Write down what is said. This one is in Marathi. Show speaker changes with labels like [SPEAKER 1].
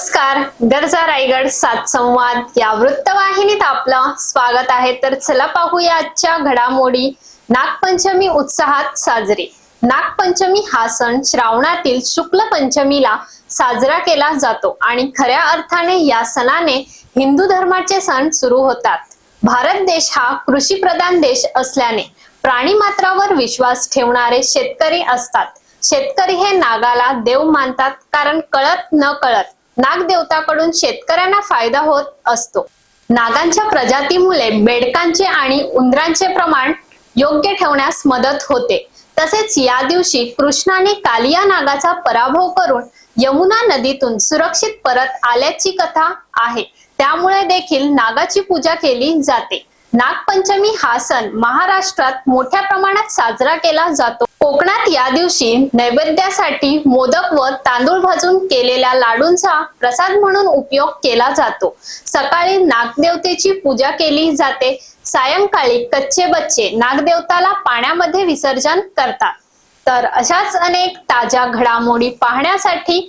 [SPEAKER 1] नमस्कार. गरजा रायगड सात संवाद या वृत्तवाहिनीत आपलं स्वागत आहे. तर चला पाहूया आजच्या घडामोडी. नागपंचमी उत्साहात साजरी. नागपंचमी हा सण श्रावणातील शुक्ल पंचमीला साजरा केला जातो आणि खऱ्या अर्थाने या सणाने हिंदू धर्माचे सण सुरू होतात. भारत देश हा कृषी प्रधान देश असल्याने प्राणी मात्रावर विश्वास ठेवणारे शेतकरी असतात. शेतकरी हे नागाला देव मानतात कारण कळत न कळत नागदेवताकडून शेतकऱ्यांना फायदा होत असतो. नागांच्या प्रजातीमुळे बेडकांचे आणि उंदरांचे प्रमाण योग्य ठेवण्यास मदत होते. तसेच या दिवशी कृष्णाने कालिया नागाचा पराभव करून यमुना नदीतून सुरक्षित परत आल्याची कथा आहे. त्यामुळे देखील नागाची पूजा केली जाते. नागपंचमी हा सण महाराष्ट्रात मोठ्या प्रमाणात साजरा केला जातो. कोकणात या दिवशी नैवेद्यासाठी मोदक व तांदूळ भाजून केलेल्या लाडूंचा प्रसाद म्हणून उपयोग केला जातो. सकाळी नागदेवतेची पूजा केली जाते. सायंकाळी कच्चे बच्चे नागदेवताला पाण्यामध्ये विसर्जन करतात. तर अशाच अनेक ताज्या घडामोडी पाहण्यासाठी